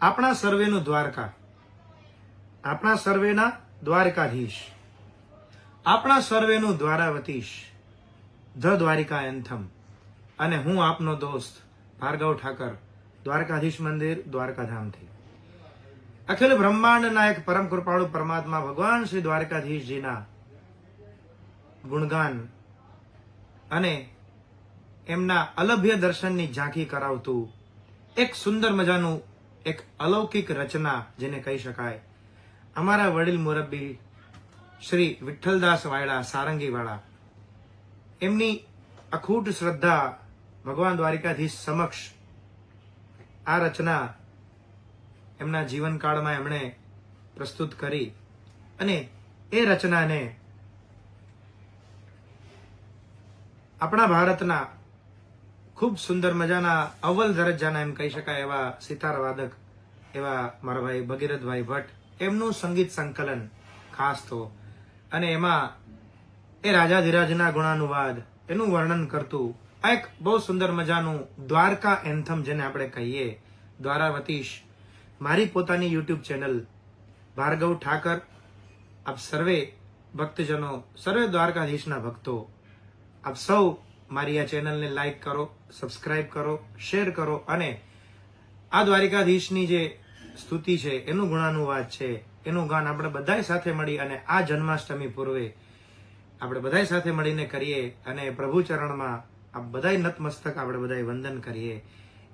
આપણા સર્વેનું દ્વારકા. આપણા સર્વેના દ્વારકાધીશ. આપણા સર્વેનું દ્વારાવતીશ. The Dwarika anthem. અને હું આપનો દોસ્ત ભાર્ગવ ઠાકર, દ્વારકાધીશ મંદિર, દ્વારકાધામથી. અખિલ બ્રહ્માંડના એક પરમ કૃપાળુ પરમાત્મા ભગવાન શ્રી દ્વારકાધીશજીના ગુણગાન અને એમના અલભ્ય દર્શનની ઝાંખી કરાવતું એક સુંદર મજાનું એક અલૌકિક રચના જેને કહી શકાય. અમારા વડીલ મુરબ્બી શ્રી વિઠ્ઠલદાસ વાયડા સારંગીવાળા. એમની અખૂટ શ્રદ્ધા ભગવાન દ્વારિકાધીશ સમક્ષ આ રચના એમના જીવનકાળમાં એમણે પ્રસ્તુત કરી અને એ રચનાને આપણા ભારતના ખૂબ સુંદર મજાના અવ્વલ દરજ્જાના એમ કહી શકાય એવા સિતાર વાદક, એવા મારા ભાઈ ભગીરથભાઈ ભટ્ટ. એમનું સંગીત સંકલન ખાસ તો. અને એમાં એ રાજાધિરાજના ગુણાનુવાદ, એનું વર્ણન કરતું, આ એક બહુ સુંદર મજાનું દ્વારકા એન્થમ જેને આપણે કહીએ, દ્વારાવતીશ, મારી પોતાની યુટ્યુબ ચેનલ, ભાર્ગવ ઠાકર. આપ સર્વે ભક્તજનો, સર્વે દ્વારકાધીશના ભક્તો, આપ સૌ મારી આ ચેનલને લાઈક કરો, સબસ્ક્રાઇબ કરો, શેર કરો અને આ દ્વારિકાધીશની જે સ્તુતિ છે, એનું ગુણાનુવાદ છે, એનું ગાન આપણે બધાય સાથે મળી અને આ જન્માષ્ટમી પૂર્વે આપણે બધાય સાથે મળીને કરીએ અને પ્રભુ ચરણમાં આ બધાય નતમસ્તક આપણે બધાય વંદન કરીએ.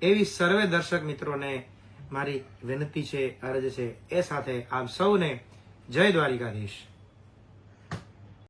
એવી સર્વે દર્શક મિત્રોને મારી વિનંતી છે, અરજ છે, એ સાથે આપ સૌને જય દ્વારિકાધીશ.